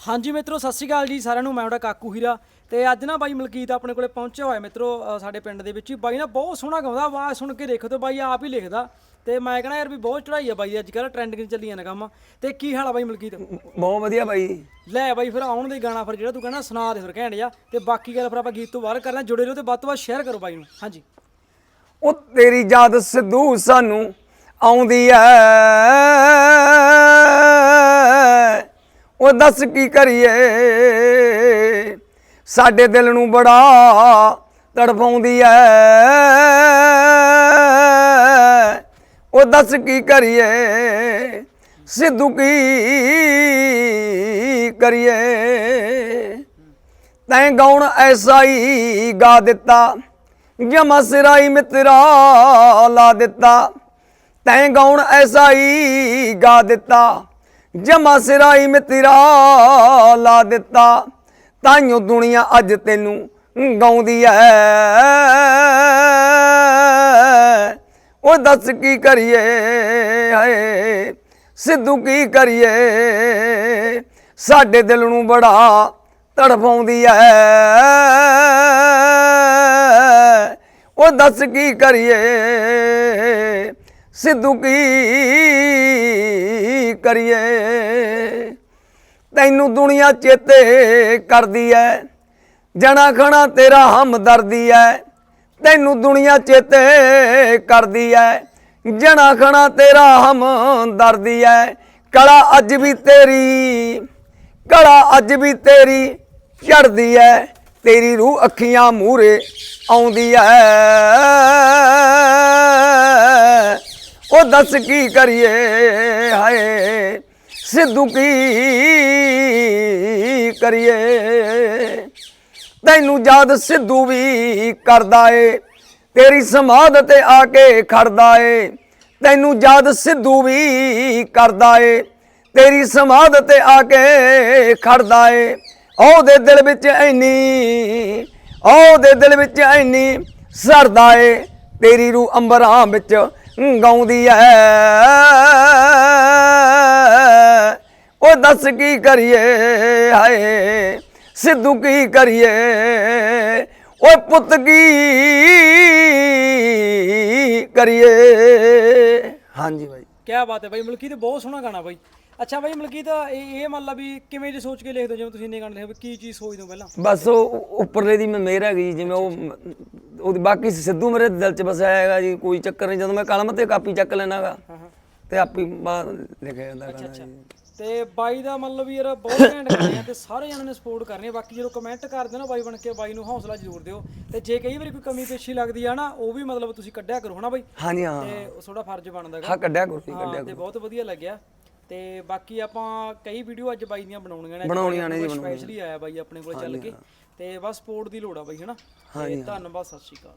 ਹਾਂਜੀ ਮਿੱਤਰੋ ਸਤਿ ਸ਼੍ਰੀ ਅਕਾਲ ਜੀ ਸਾਰਿਆਂ ਨੂੰ। ਮੈਂ ਤੁਹਾਡਾ ਕਾਕੂ ਹੀਰਾ ਤੇ ਅੱਜ ਨਾ ਬਾਈ ਮਲਕੀਤ ਆਪਣੇ ਕੋਲੇ ਪਹੁੰਚਿਆ ਹੋਇਆ ਮਿੱਤਰੋ ਸਾਡੇ ਪਿੰਡ ਦੇ ਵਿੱਚ ਹੀ। ਬਾਈ ਨਾ ਬਹੁਤ ਸੋਹਣਾ ਗਾਉਂਦਾ ਆਵਾਜ਼ ਸੁਣ ਕੇ ਦੇਖੋ ਤੇ ਬਾਈ ਆਪ ਹੀ ਲਿਖਦਾ। ਤੇ ਮੈਂ ਕਹਿੰਦਾ ਯਾਰ ਵੀ ਬਹੁਤ ਚੜਾਈ ਆ ਬਾਈ ਅੱਜ ਕੱਲ੍ਹ ਟ੍ਰੈਂਡਿੰਗ ਚੱਲੀ ਜਾਂਦਾ ਕੰਮ। ਤੇ ਕੀ ਹਾਲ ਆ ਬਾਈ ਮਲਕੀਤ? ਬਹੁਤ ਵਧੀਆ ਬਾਈ। ਲੈ ਬਾਈ ਫਿਰ ਆਉਣ ਦੇ ਗਾਣਾ ਫਿਰ ਜਿਹੜਾ ਤੂੰ ਕਹਿੰਦਾ ਸੁਣਾ ਦੇ ਫਿਰ ਘੈਂਟ ਜਾ ਤੇ ਬਾਕੀ ਗੱਲ ਫਿਰ ਆਪਾਂ ਗੀਤ ਤੋਂ ਬਾਹਰ ਕਰਨਾ ਜੁੜੇ ਰਹੋ ਤੇ ਵੱਧ ਤੋਂ ਵੱਧ ਸ਼ੇਅਰ ਕਰੋ ਬਾਈ ਨੂੰ। ਹਾਂਜੀ। ਉਹ ਤੇਰੀ ਯਾਦ ਸਿੱਧੂ ਸਾਨੂੰ ਆਉਂਦੀ ਐ। ਉਹ ਦੱਸ ਕੀ ਕਰੀਏ? ਸਾਡੇ ਦਿਲ ਨੂੰ ਬੜਾ ਤੜਫਾਉਂਦੀ ਐ। ਉਹ ਦੱਸ ਕੀ ਕਰੀਏ? ਸਿੱਧੂ ਕੀ ਕਰੀਏ? ਤੈਂ ਗਾਉਣ ਐਸਾ ਹੀ ਗਾ ਦਿੱਤਾ, ਜਮਾ ਸਿਰਾਈ ਮਿੱਤਰਾ ਲਾ ਦਿੱਤਾ। ਤੈਂ ਗਾਉਣ ਐਸਾ ਹੀ ਗਾ ਦਿੱਤਾ। ਜਮਾ ਸਿਰਾਈ ਮਿੱਤਰਾ ਲਾ ਦਿੱਤਾ। ਤਾਈਓ ਦੁਨੀਆ ਅੱਜ ਤੈਨੂੰ ਗਾਉਂਦੀ ਐ। ਉਹ ਦੱਸ ਕੀ ਕਰੀਏ? ਹਾਏ, ਸਿੱਧੂ ਕੀ ਕਰੀਏ? ਸਾਡੇ ਦਿਲ ਨੂੰ ਬੜਾ ਤੜਫਾਉਂਦੀ ਐ। ਉਹ ਦੱਸ ਕੀ ਕਰੀਏ? ਸਿੱਧੂ ਕੀ ਕਰੀਏ? ਤੈਨੂੰ ਦੁਨੀਆ ਚੇਤੇ ਕਰਦੀ ਐ, ਜਣਾ ਖਣਾ ਤੇਰਾ ਹਮਦਰਦੀ ਐ। ਤੈਨੂੰ ਦੁਨੀਆ ਚੇਤੇ ਕਰਦੀ ਐ, ਜਣਾ ਖਣਾ ਤੇਰਾ ਹਮਦਰਦੀ ਐ। ਕਲਾ ਅੱਜ ਵੀ ਤੇਰੀ, ਕਲਾ ਅੱਜ ਵੀ ਤੇਰੀ ਚੜਦੀ ਐ। ਤੇਰੀ ਰੂਹ ਅੱਖੀਆਂ ਮੂਰੇ ਆਉਂਦੀ ਐ। ਉਹ ਦੱਸ ਕੀ ਕਰੀਏ? ਹਾਏ, ਸਿੱਧੂ ਕੀ ਕਰੀਏ? ਤੈਨੂੰ ਯਾਦ ਸਿੱਧੂ ਵੀ ਕਰਦਾ ਏ, ਤੇਰੀ ਸਮਾਧ ਤੇ ਆ ਕੇ ਖੜਦਾ ਏ। ਤੈਨੂੰ ਯਾਦ ਸਿੱਧੂ ਵੀ ਕਰਦਾ ਏ, ਤੇਰੀ ਸਮਾਧ ਤੇ ਆ ਕੇ ਖੜਦਾ ਏ। ਉਹਦੇ ਦਿਲ ਵਿੱਚ ਐਨੀ ਉਹਦੇ ਦਿਲ ਵਿੱਚ ਐਨੀ ਸਰਦਾ ਏ, ਤੇਰੀ ਰੂਹ ਅੰਬਰਾਂ ਵਿੱਚ ਗਾਉਂਦੀ ਐ। ਉਹ ਦੱਸ ਕੀ ਕਰੀਏ ਹਾਏ। ਸਿੱਧੂ ਕੀ ਕਰੀਏ। ਓਏ ਪੁੱਤ ਕੀ ਕਰੀਏ। ਹਾਂਜੀ ਬਾਈ। ਕਿਆ ਬਾਤ ਹੈ ਬਾਈ ਮਲਕੀਤ ਬਹੁਤ ਸੋਹਣਾ ਗਾਣਾ ਬਾਈ। ਅੱਛਾ ਬਾਈ ਮਲਕੀਤ ਇਹ ਇਹ ਮੰਨ ਲਾ ਵੀ ਕਿਵੇਂ ਦੀ ਸੋਚ ਕੇ ਲਿਖਦੇ ਹੋ ਜਿਵੇਂ ਤੁਸੀਂ ਇੰਨੇ ਗਾਣੇ ਲਿਖੇ ਕੀ ਚੀਜ਼ ਸੋਚਦੇ ਹੋ ਪਹਿਲਾਂ? ਬਸ ਉਹ ਉੱਪਰਲੇ ਦੀ ਮੈਂ ਮਿਹਰ ਹੈਗੀ ਜੀ, ਜਿਵੇਂ ਉਹ ਉਹਦੀ ਬਾਕੀ ਸਿੱਧੂ ਮੇਰੇ ਦਿਲ 'ਚ ਬਸਿਆ ਹੈਗਾ ਜੀ ਕੋਈ ਚੱਕਰ ਨਹੀਂ ਜਦੋਂ ਮੈਂ ਕਲਮ ਤੇ ਕਾਪੀ ਚੱਕ ਲੈਣਾਗਾ ਤੇ ਆਪੀ ਲਿਖਿਆ ਜਾਂਦਾ ਗਾਣਾ ਜੀ। ਤੇ ਬਾਈ ਦਾ ਮਤਲਬ ਵੀ ਯਾਰ ਬਹੁਤ ਘੈਂਟ ਗਾਣੇ ਆ ਤੇ ਸਾਰੇ ਜਣਾਂ ਨੇ ਸਪੋਰਟ ਕਰਨੀ ਆ। ਬਾਕੀ ਜਦੋਂ ਕਮੈਂਟ ਕਰਦੇ ਨਾ ਬਾਈ ਬਣ ਕੇ ਬਾਈ ਨੂੰ ਹੌਸਲਾ ਜ਼ਰੂਰ ਦਿਓ। ਤੇ ਜੇ ਕਈ ਵਾਰੀ ਕੋਈ ਕਮੀ ਪੇਸ਼ੀ ਲੱਗਦੀ ਆ ਨਾ ਉਹ ਵੀ ਮਤਲਬ ਤੁਸੀਂ ਕੱਢਿਆ ਕਰੋ ਹਨਾ ਬਾਈ? ਹਾਂਜੀ ਹਾਂ। ਤੇ ਉਹ ਥੋੜਾ ਫਰਜ਼ ਬਣਦਾ ਹਾਂ ਕੱਢਿਆ ਕਰੋ ਜੀ ਕੱਢਿਆ ਤੇ ਬਹੁਤ ਵਧੀਆ ਲੱਗਿਆ। ਤੇ ਬਾਕੀ ਆਪਾਂ ਕਈ ਵੀਡੀਓ ਅੱਜ ਬਾਈ ਦੀਆਂ ਬਣਾਉਣੀਆਂ ਨੇ ਬਣਾਉਣੀਆਂ ਨੇ ਜੀ, ਸਪੈਸ਼ਲੀ ਆਇਆ ਬਾਈ ਆਪਣੇ ਕੋਲ ਚੱਲ ਕੇ। ਤੇ ਬਸ ਸਪੋਰਟ ਦੀ ਲੋੜ ਆ ਬਾਈ ਹਨਾ? ਤੇ ਧੰਨਵਾਦ ਸਤਿ ਸ਼੍ਰੀ ਅਕਾਲ।